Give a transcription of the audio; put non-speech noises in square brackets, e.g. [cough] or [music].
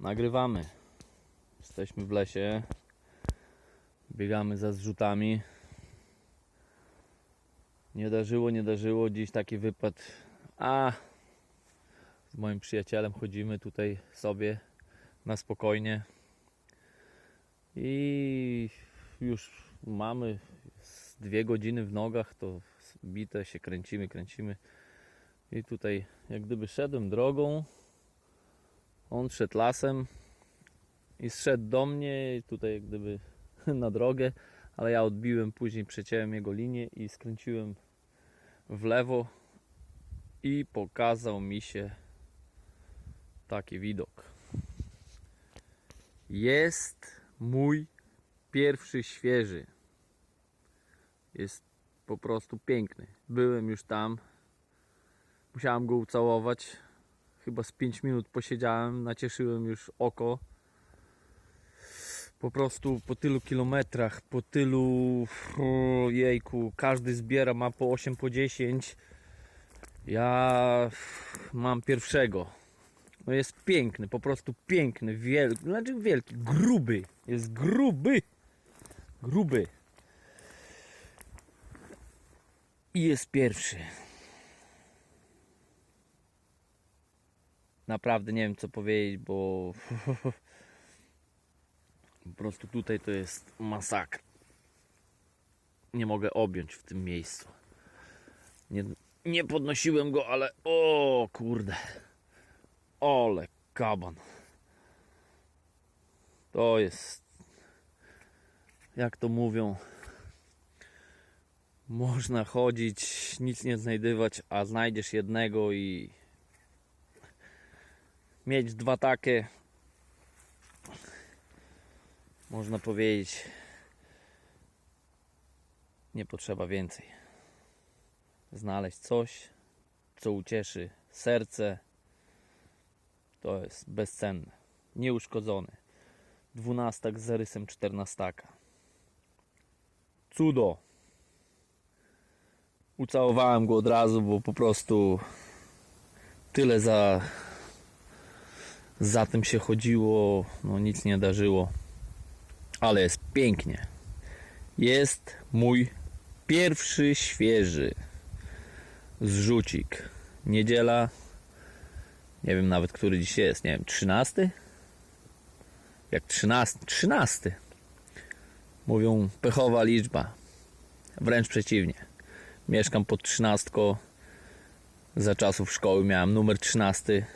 Nagrywamy. Jesteśmy w lesie. Biegamy za zrzutami. Nie darzyło, nie darzyło. Dziś taki wypad. A z moim przyjacielem chodzimy tutaj sobie na spokojnie. I już mamy dwie godziny w nogach, to bite się kręcimy, kręcimy. I tutaj jak gdyby szedłem drogą, on szedł lasem i zszedł do mnie tutaj jak gdyby [laughs] na drogę, ale ja odbiłem, później przeciąłem jego linię i skręciłem w lewo i pokazał mi się taki widok. Jest mój pierwszy świeży. Jest po prostu piękny. Byłem już tam. Musiałem go ucałować. Chyba z 5 minut posiedziałem, nacieszyłem już oko. Po prostu po tylu kilometrach, po tylu jejku, każdy zbiera ma po 8, po 10. Ja mam pierwszego. No jest piękny, po prostu piękny, wielki, znaczy wielki, gruby. Jest gruby. Gruby. I jest pierwszy. Naprawdę nie wiem co powiedzieć, bo [laughs] po prostu tutaj to jest masakra. Nie mogę objąć w tym miejscu. Nie, nie podnosiłem go, ale o kurde. Ole kaban. To jest jak to mówią można chodzić, nic nie znajdywać, a znajdziesz jednego i mieć dwa takie można powiedzieć nie potrzeba więcej. Znaleźć coś co ucieszy serce to jest bezcenne nieuszkodzony dwunastak z zarysem czternastaka. Cudo. Ucałowałem go od razu, bo po prostu tyle za za tym się chodziło, no nic nie darzyło. Ale jest pięknie. Jest mój pierwszy świeży zrzucik. Niedziela. Nie wiem nawet który dziś jest, nie wiem, 13? Jak 13? 13. Mówią pechowa liczba. Wręcz przeciwnie mieszkam pod trzynastką. Za czasów szkoły miałem numer 13.